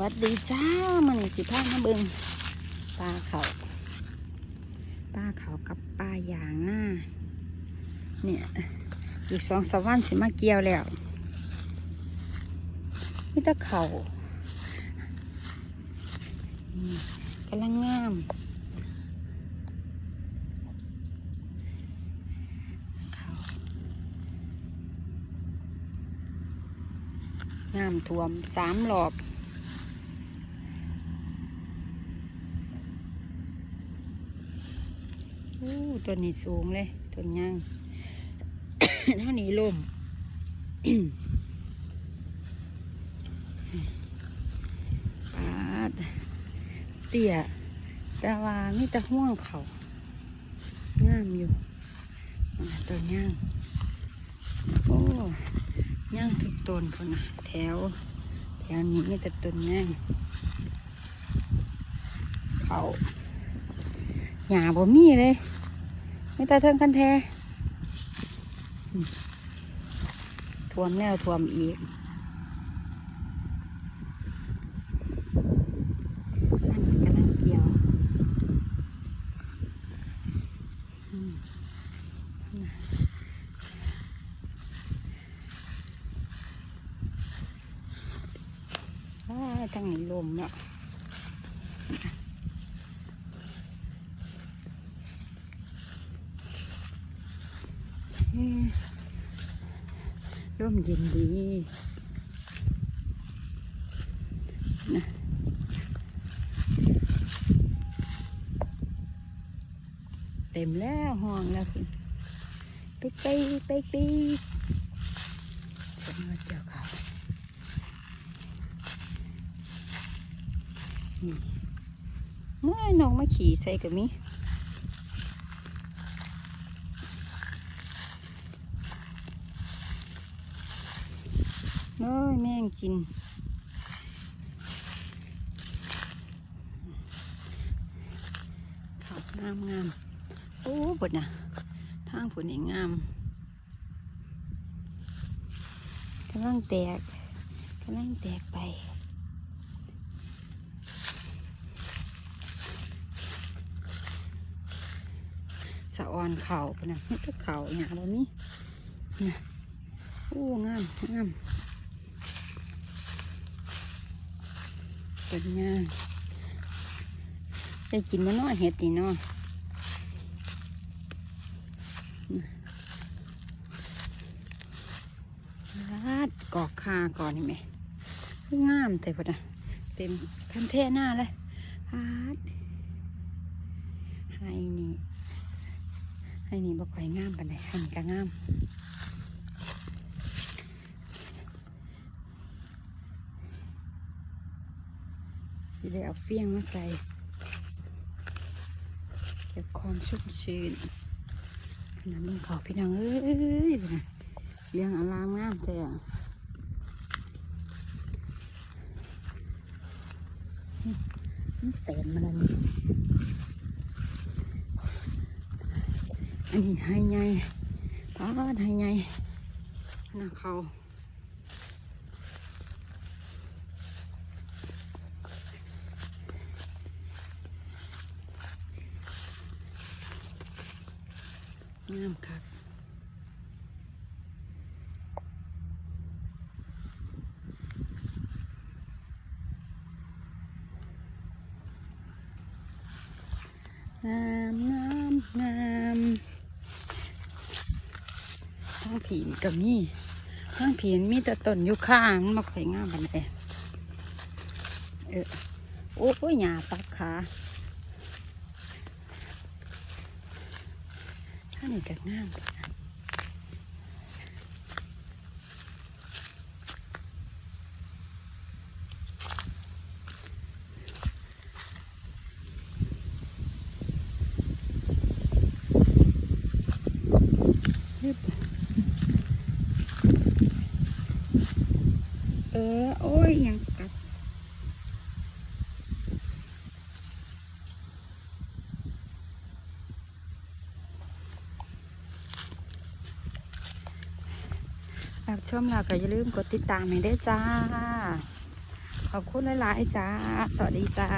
วัสดีจ้ามันสิพามาเบิงปลาเขาปลาเขากับปลาย่างหน้า เนี่ยอีกสองสามวันสิมาเกี่ยวแล้วนี่ตะเขากำลังงามงามท่วมสามหลอบ อู้ตัวนี้สูงเลยต้นย่างเท่านี้ลมปาดเตี้ยแต่ว่ามีแต่ห่วงเขางามอยู่ต้นย่างโอ้ย่างทุกต้นคนนะแถว แถวนี้มีแต่ต้นย่างเขา หญ้าบ่มีเลยไม่แต่เทิงกันแท้ท่วมแล้วท่วมอีกนั่งเกี่ยวทางนี้ลมเนาะ เอ๊ะ ร่มเย็นดีนะเต็มแล้วห้องแล้วคุณไปไปไปไปผมมาเจอเขานี่เมื่อน้องมาขี่ใส่กับมี อ้ยแม่งกินขาวงามงามโอ้บดนะทางผุนนี่งามกำลังแตกกำลังแตกไปสะออนเข่าปนะมันก็เข่าหยาบ่มีนะโอ้งามงาม เป็นไงได้กินมันน้อยเห็ดนี่เนาะลาดกอกคาก่อนนี่ไหมงามแต่พอนะเต็มคันเท่หน้าเลยลาดให้นี่ให้นี่บ่ค่อยงามปานใดให้นี่ก็งาม สิได้เอาเฟี้ยงมาใส่ เก็บความชุ่มชื้นขนาดมึงเขาพี่น้องเอ้ยเลี้ยงอารามงามแต่อะมันเต็มมาแล้วอันนี้ให้ไงป้าดให้ไงนะเขา งามคักงามงามงามทั้งผีมันก็มีทั้งผีมีแต่ต้นอยู่ข้างมันมาค่อยงามบันไดเออโอ้ยหยาตัดขา ท่านี่ก็งามเออ โอ้ยยัง รับชมเราก็อย่าลืมกดติดตามให้ด้จ้า ขอบคุณหลายๆจ้า สวัสดีจ้า